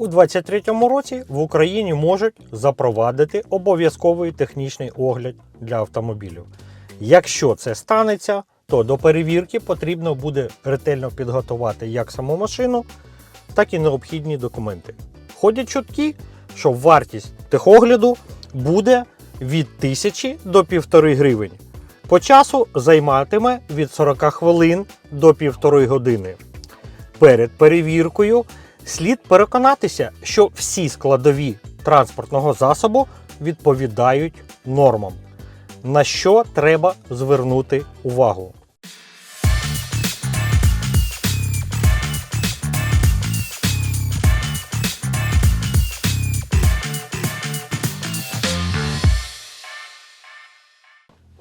У 2023 році в Україні можуть запровадити обов'язковий технічний огляд для автомобілів. Якщо це станеться, то до перевірки потрібно буде ретельно підготувати як саму машину, так і необхідні документи. Ходять чутки, що вартість техогляду буде від 1000 до 1,5 гривень. По часу займатиме від 40 хвилин до 1,5 години. Перед перевіркою слід переконатися, що всі складові транспортного засобу відповідають нормам, на що треба звернути увагу.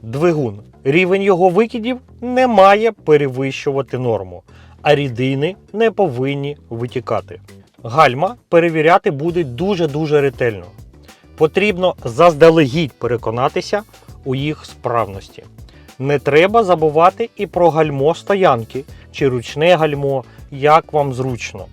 Двигун. Рівень його викидів не має перевищувати норму, а рідини не повинні витікати. Гальма перевіряти будуть дуже-дуже ретельно. Потрібно заздалегідь переконатися у їх справності. Не треба забувати і про гальмо стоянки чи ручне гальмо, як вам зручно.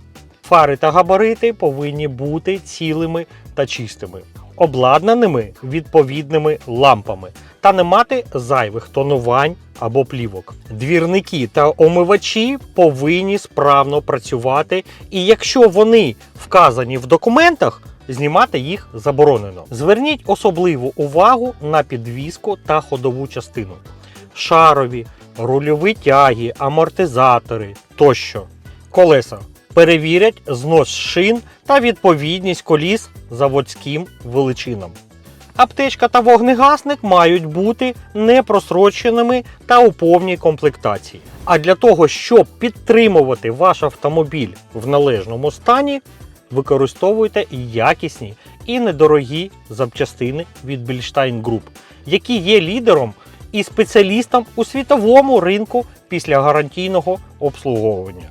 Фари та габарити повинні бути цілими та чистими, обладнаними відповідними лампами та не мати зайвих тонувань або плівок. Двірники та омивачі повинні справно працювати, і якщо вони вказані в документах, знімати їх заборонено. Зверніть особливу увагу на підвіску та ходову частину, шарові, рульові тяги, амортизатори тощо. Колеса перевірять знос шин та відповідність коліс заводським величинам. Аптечка та вогнегасник мають бути непросроченими та у повній комплектації. А для того, щоб підтримувати ваш автомобіль в належному стані, використовуйте якісні і недорогі запчастини від Bilstein Group, які є лідером і спеціалістом у світовому ринку після гарантійного обслуговування.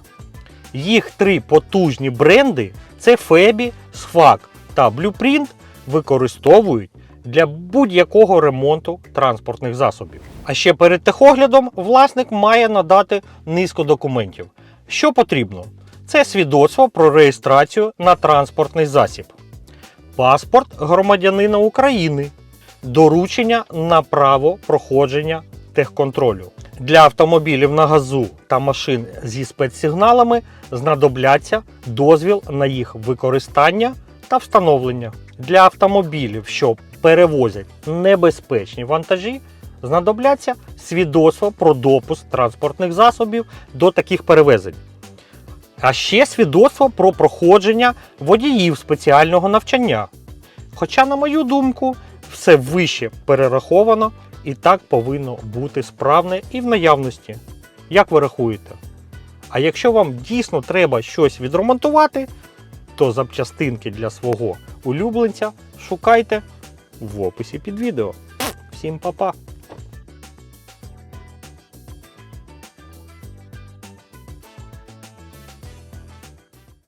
Їх три потужні бренди це Фебі, Sfag та Blueprint використовують для будь-якого ремонту транспортних засобів. А ще перед техоглядом власник має надати низку документів. Що потрібно? Це свідоцтво про реєстрацію на транспортний засіб, паспорт громадянина України, доручення на право проходження техконтролю. Для автомобілів на газу та машин зі спецсигналами знадобляться дозвіл на їх використання та встановлення. Для автомобілів, що перевозять небезпечні вантажі, знадобляться свідоцтво про допуск транспортних засобів до таких перевезень. А ще свідоцтво про проходження водіїв спеціального навчання. Хоча, на мою думку, все вище перераховано і так повинно бути справне і в наявності. Як ви рахуєте? А якщо вам дійсно треба щось відремонтувати, то запчастинки для свого улюбленця шукайте в описі під відео. Всім па-па!